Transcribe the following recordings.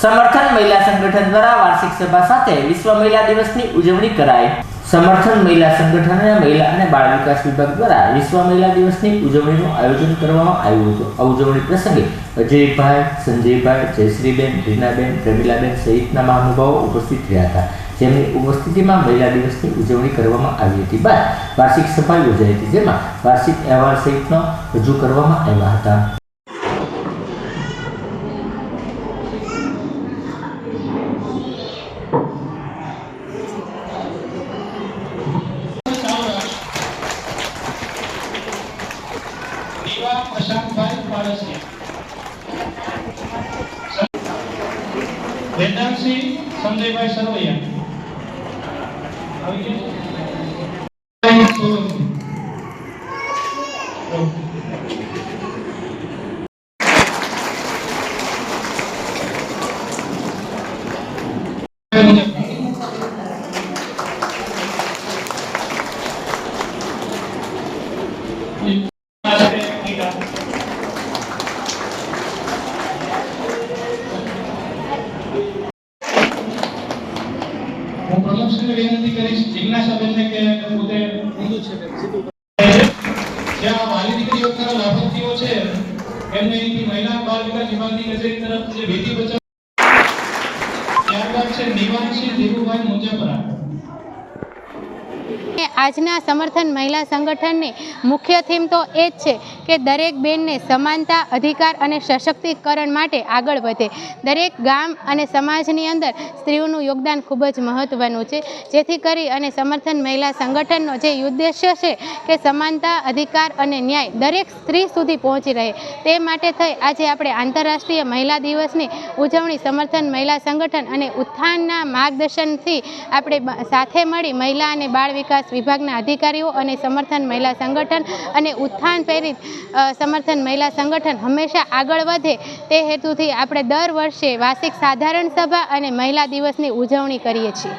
સમર્થન મહિલા સંગઠન દ્વારા વાર્ષિક સભા સાથે વિશ્વ મહિલા દિવસની ઉજવણી કરાઈ. સમર્થન મહિલા સંગઠન અને મહિલા અને બાળ વિકાસ વિભાગ દ્વારા વિશ્વ મહિલા દિવસની ઉજવણીનું આયોજન કરવામાં આવ્યું હતું. આ ઉજવણી પ્રસંગે અજયભાઈ, સંજયભાઈ, જયશ્રીબેન, રીનાબેન, પ્રમીલાબેન સહિતના મહાનુભાવો ઉપસ્થિત રહ્યા હતા. જેમની ઉપસ્થિતિમાં મહિલા દિવસની ઉજવણી કરવામાં આવી હતી બાદ વાર્ષિક સભા યોજાઈ હતી, જેમાં વાર્ષિક અહેવાલ સહિતનો રજૂ કરવામાં આવ્યા હતા. દીવા પ્રશાંતભાઈ વેદાંતસિંહ સંજયભાઈ સરવૈયા આવી ગયા? ઓકે. વિનંતી કરીશ જિજ્ઞાસાબેનને કે પોતે જે આ વાલી દીકરીઓ ખરા લાભાર્થીઓ છે, એમને અહીંથી મહિલા બાળ વિકાસ વિભાગની કચેરી તરફ જે બેટી બચાવ ત્યારબાદ છે નિવાસી ધીરુભાઈ મુંજાપરા આજના સમર્થન મહિલા સંગઠનની મુખ્ય થીમ તો એ જ છે કે દરેક બેનને સમાનતા, અધિકાર અને સશક્તિકરણ માટે આગળ વધે. દરેક ગામ અને સમાજની અંદર સ્ત્રીઓનું યોગદાન ખૂબ જ મહત્ત્વનું છે. જેથી કરી અને સમર્થન મહિલા સંગઠનનો જે ઉદ્દેશ્ય છે કે સમાનતા, અધિકાર અને ન્યાય દરેક સ્ત્રી સુધી પહોંચી રહે, તે માટે થઈ આજે આપણે આંતરરાષ્ટ્રીય મહિલા દિવસની ઉજવણી સમર્થન મહિલા સંગઠન અને ઉત્થાનના માર્ગદર્શનથી આપણે સાથે મળી મહિલા અને બાળ વિકાસ વિભાગના અધિકારીઓ અને સમર્થન મહિલા સંગઠન અને ઉત્થાન પ્રેરિત સમર્થન મહિલા સંગઠન હંમેશા આગળ વધે તે હેતુથી આપણે દર વર્ષે વાર્ષિક સાધારણ સભા અને મહિલા દિવસની ઉજવણી કરીએ છીએ.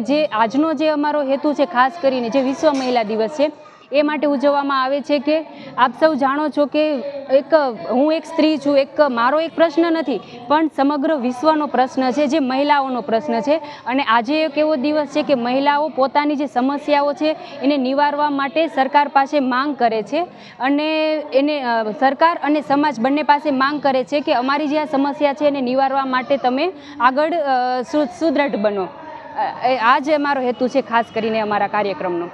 જે આજનો જે અમારો હેતુ છે, ખાસ કરીને જે વિશ્વ મહિલા દિવસ છે એ માટે ઉજવવામાં આવે છે કે આપ સૌ જાણો છો કે એક હું એક સ્ત્રી છું એક મારો એક પ્રશ્ન નથી પણ સમગ્ર વિશ્વનો પ્રશ્ન છે જે મહિલાઓનો પ્રશ્ન છે. અને આજે એક એવો દિવસ છે કે મહિલાઓ પોતાની જે સમસ્યાઓ છે એને નિવારવા માટે સરકાર પાસે માંગ કરે છે. અને એને સરકાર અને સમાજ બંને પાસે માંગ કરે છે કે અમારી જે આ સમસ્યા છે એને નિવારવા માટે તમે આગળ અ, સુ- સુદૃઢ બનો. આ જ અમારો હેતુ છે ખાસ કરીને અમારા કાર્યક્રમનો.